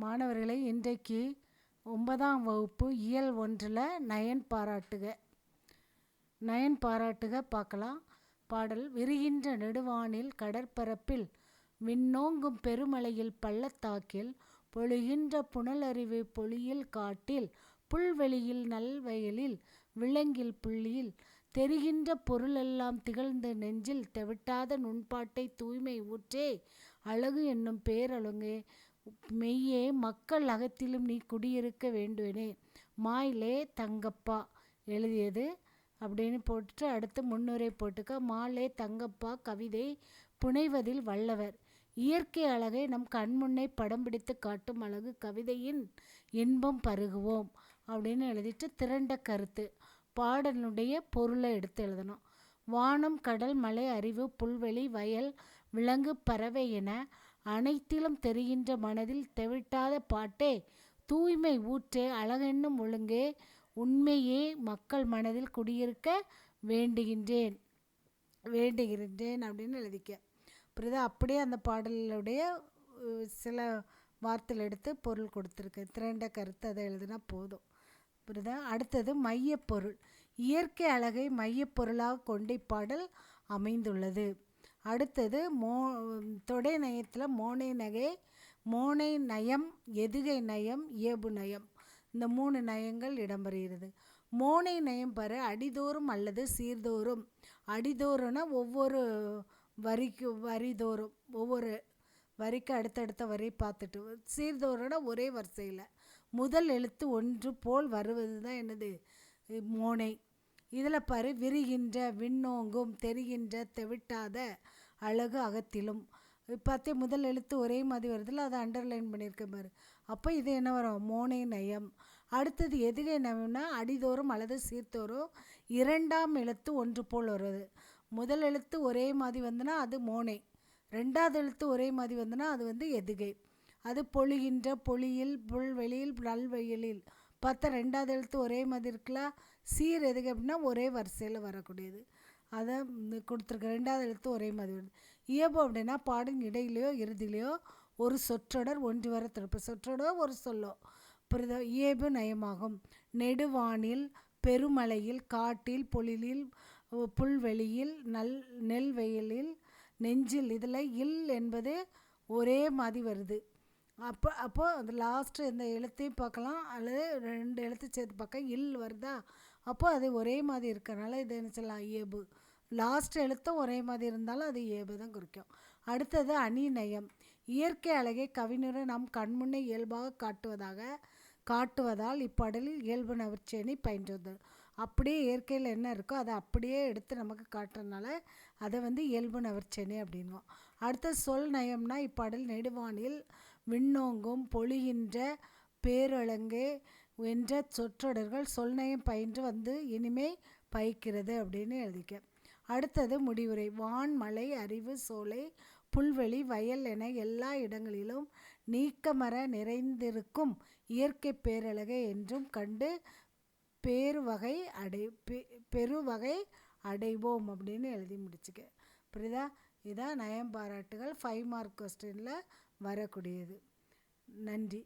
மாணவர்களை இன்றைக்கு ஒன்பதாம் வகுப்பு இயல் ஒன்றில் நயன் பாராட்டுக. நயன் பாராட்டுக பார்க்கலாம். பாடல் விரிகின்ற நெடுவானில் கடற்பரப்பில் விண்ணோங்கும் பெருமலையில் பள்ளத்தாக்கில் பொழிகின்ற புனலருவி பொழியில் காட்டில் புல்வெளியில் நல்வயலில் விலங்கில் புள்ளியில் தெரிகின்ற பொருளெல்லாம் திகழ்ந்து நெஞ்சில் தெவிட்டாத நுண்பாட்டை தூய்மை ஊற்றே அழகு என்னும் பேரழுங்கே மெய்யே மக்கள் அகத்திலும் நீ குடியிருக்க வேண்டுவனே. மாயிலே தங்கப்பா எழுதியது. அப்படின்னு போட்டுட்டு அடுத்து முன்னுரை போட்டுக்க மாலே தங்கப்பா கவிதை புனைவதில் வல்லவர். இயற்கை அழகை நம் கண்முன்னே படம் பிடித்து காட்டும் அழகு கவிதையின் இன்பம் பருகுவோம் அப்படின்னு எழுதிட்டு திரண்ட கருத்து. பாடலுடைய பொருளை எடுத்து எழுதணும். வானம் கடல் மலை அறிவு புல்வெளி வயல் விலங்கு பறவை என அனைத்திலும் தெரிகின்ற மனதில் தெவிட்டாத பாட்டே தூய்மை ஊற்றே அழகென்னும் ஒழுங்கே உண்மையே மக்கள் மனதில் குடியிருக்க வேண்டுகின்றேன் வேண்டுகின்றேன் அப்படின்னு எழுதிக்க. புரியுதா அப்படியே அந்த பாடலுடைய சில வார்த்தைகள் எடுத்து பொருள் கொடுத்துருக்கு. திரண்ட கருத்து அதை எழுதினா போதும். புரியுதா? அடுத்தது மையப்பொருள் இயற்கை அழகை மையப்பொருளாக கொண்டு இப்பாடல் அமைந்துள்ளது. அடுத்தது மோ தொடை நயத்தில் மோனை நகை மோனை நயம் எதுகை நயம் இயல்பு நயம். இந்த மூணு நயங்கள் இடம்பெறுகிறது. மோனை நயம் பெற அடிதோறும் அல்லது சீர்தோறும். அடிதோறும்னா ஒவ்வொரு வரிக்கு வரிதோறும். ஒவ்வொரு வரிக்கு அடுத்தடுத்த வரி பார்த்துட்டு. சீர்தோறும்னா ஒரே வரிசையில். முதல் எழுத்து ஒன்று போல் வருவது தான் என்னது? மோனை. இதில் பாரு விரிகின்ற விண்ணோங்கும் தெரிகின்ற தெவிட்டாத அழகு அகத்திலும். பார்த்தே முதல் எழுத்து ஒரே மாதிரி வருதுல்ல அதை அண்டர்லைன் பண்ணியிருக்கேன் பாரு. அப்போ இது என்ன வரும்? மோனை நயம். அடுத்தது எதுகை நயம்னா அடிதோறும் அல்லது சீர்தோறும் இரண்டாம் எழுத்து ஒன்று போல் வருது. முதல் எழுத்து ஒரே மாதிரி வந்துன்னா அது மோனை. ரெண்டாவது எழுத்து ஒரே மாதிரி வந்துன்னா அது வந்து எதுகை. அது பொழிகின்ற பொழியில் புல்வெளியில் நல்வெயிலில். பார்த்தா ரெண்டாவது எழுத்து ஒரே மாதிரி இருக்குல்ல? சீர் எதுக்கு அப்படின்னா ஒரே வரிசையில் வரக்கூடியது. அதை கொடுத்துருக்க ரெண்டாவது எழுத்து ஒரே மாதிரி வருது. இயல்பு அப்படின்னா பாடும் இடையிலையோ இறுதியிலையோ ஒரு சொற்றொடர் ஒன்று வர திருப்ப சொற்றொடரோ ஒரு சொல்லோ. புரியுதா இயல்பு நயமாகும். நெடுவானில் பெருமலையில் காட்டில் பொழிலில் புல்வெளியில் நல் நெல் வெயிலில் நெஞ்சில் இதில் இல் என்பது ஒரே மாதிரி வருது. அப்போ அப்போ அந்த லாஸ்ட்டு இந்த எழுத்தையும் பார்க்கலாம். அல்லது ரெண்டு எழுத்து சேர்த்து பார்க்க இல் வருதா? அப்போ அது ஒரே மாதிரி இருக்கிறனால இது என்ன சொல்லலாம்? ஏபு லாஸ்ட் எழுத்தும் ஒரே மாதிரி இருந்தாலும் அது ஏபு தான் குறிக்கும். அடுத்தது அணிநயம். இயற்கை அழகை கவிஞரை நம் கண்முன்னே இயல்பாக காட்டுவதாக காட்டுவதால் இப்பாடலில் இயல்பு நவர்ச்சேனி பயின்றது. அப்படியே இயற்கையில் என்ன இருக்கோ அதை அப்படியே எடுத்து நமக்கு காட்டுறதுனால அதை வந்து இயல்பு நவர்ச்சேனி அப்படின்வோம் அடுத்த சொல் நயம்னா இப்பாடல் நெடுவானில் விண்ணோங்கும் பொழிகின்ற பேரழங்கே என்ற சொற்றொடர்கள் சொல்நயம் பயின்று வந்து இனிமே பயிக்கிறது அப்படின்னு எழுதிக்க. அடுத்தது முடிவுரை. வான் மலை அறிவு சோலை புல்வெளி வயல் என எல்லா இடங்களிலும் நீக்கமர நிறைந்திருக்கும் இயற்கை பேரழகை என்றும் கண்டு பேருவகை அடை பெ பெருவகை அடைவோம் அப்படின்னு எழுதி முடிச்சுக்க. புரியுதா? இதான் நயம் பாராட்டுகள் ஃபைவ் மார்க் கொஸ்டினில் வரக்கூடியது. நன்றி.